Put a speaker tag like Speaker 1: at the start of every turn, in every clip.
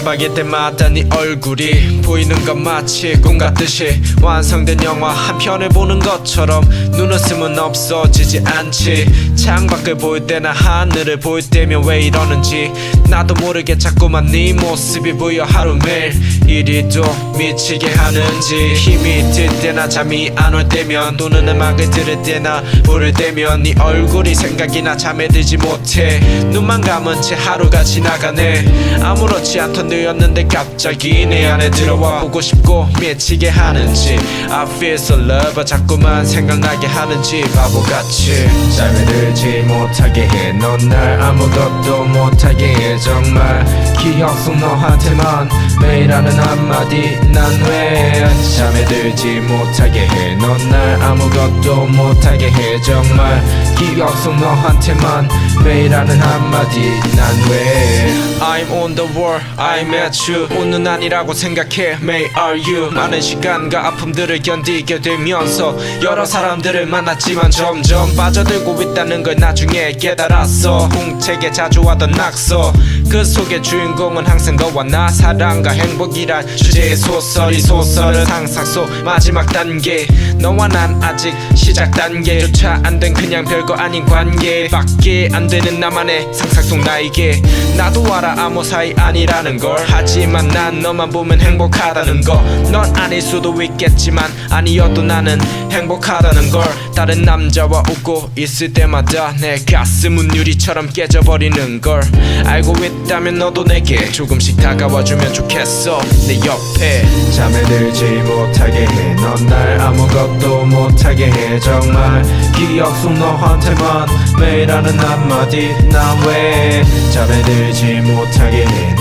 Speaker 1: 깜빡일 때마다 네 얼굴이 보이는 건 마치 꿈 같듯이 완성된 영화 한 편을 보는 것처럼 눈웃음은 없어지지 않지. 창밖을 보일 때나 하늘을 보일 때면 왜 이러는지 나도 모르게 자꾸만 네 모습이 보여 하루 매일 이리도 미치게 하는지. 힘이 들 때나 잠이 안 올 때면 또는 음악을 들을 때나 부를 때면 네 얼굴이 생각이 나 잠에 들지 못해. 눈만 감은 채 하루가 지나가네. 아무렇지 않던 너였는데 갑자기 내 안에 들어와 보고 싶고 미치게 하는지 I feel so love 자꾸만 생각나게 하는지 바보같이 잠에 들지 못하게 해. 넌 날 아무것도 못하게 해. 정말 기억 속 너한테만 매일 하는 한마디. 난왜 잠에 들지 못하게 해. 넌 날 아무것도 못하게 해. 정말 기억 속 너한테만 매일 하는 한마디. 난왜 I'm on the world I'm at you. 오늘 아니라고 생각해. 매일 are you? 많은 시간과 아픔들을 견디게 되면서 여러 사람들을 만났지만 점점 빠져들고 있다는 걸 나중에 깨달았어. 공책에 자주 하던 낙서. 그 속의 주인공은 항상 너와 나 사랑과 행복이란 주제의 소설. 이 소설은 상상 속 마지막 단계. 너와 난 아직 시작 단계조차 안 된 그냥 별거 아닌 관계. 밖에 안 되는 나만의 상상 속 나에게. 나도 알아 아무 사이 아니라는 걸. 하지만 난 너만 보면 행복하다는 거. 넌 아닐 수도 있겠지만 아니어도 나는 행복하다는 걸. 다른 남자와 웃고 있을 때마다 내 가슴은 유리처럼 깨져버리는 걸. 알고 있다면 너도 내게 조금씩 다가와주면 좋겠어. 내 옆에 잠에 들지 못하게 해. 넌 날 아무것도 못하게 해. 정말 기억 속 너한테만 매일 하는 한마디. 난왜 잠에 들지 못하게 해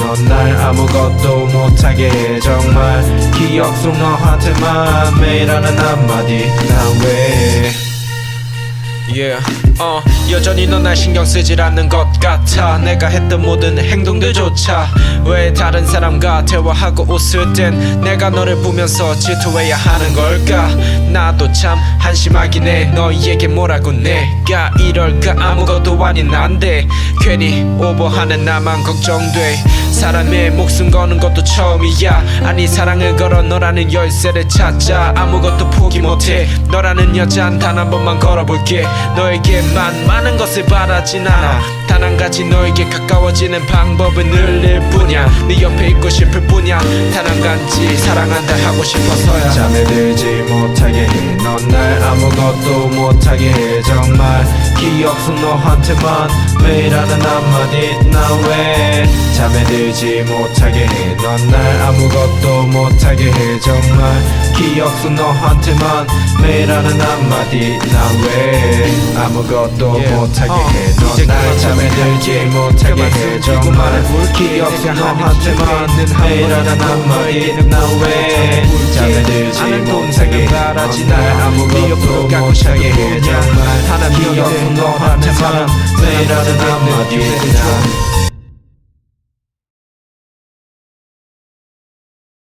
Speaker 1: 넌 날 아무것도 못하게 해 정말. 기억 속 너한테만 매일 하는 한마디. 난 왜? Yeah, 어 여전히 넌 날 신경 쓰질 않는 것 같아. 내가 했던 모든 행동들조차 왜 다른 사람과 대화하고 웃을 땐 내가 너를 보면서 질투해야 하는 걸까? 나도 참 한심하긴 해. 너희에게 뭐라고 내가 이럴까? 아무것도 아닌 난데 괜히 오버하는 나만 걱정돼 사람의 목숨 거는 것도 처음이야. 아니 사랑을 걸어 너라는 열쇠를 찾자. 아무것도 포기 못해. 너라는 여잔 단 한 번만 걸어볼게. 너에게만 많은 것을 바라진 않아 단 한 가지 너에게 가까워지는 방법은 늘릴 뿐이야. 네 옆에 있고 싶을 뿐이야. 단 한 가지 사랑한다 하고 싶어서야. 잠에 들지 못하게 해. 넌날 아무것도 못하게 해. 정말 기억 속 너한테만 매일 하는 한마디. 난 왜? 잠에 들지 못하게 해. 넌 날 아무것도 못하게 해. 정말 기억 속 너한테만 매일 하는 한마디. 난왜 아무것도 못하게 해. 넌 날 잠에 들지 못하게 해. 정말 기억 속 너한테만 매일 하는 한마디. 난왜 잠에 들지 못하게 해넌날 아무것도 못하게 해. 정말 기억 속 너한테만 매일 하는 한마디 난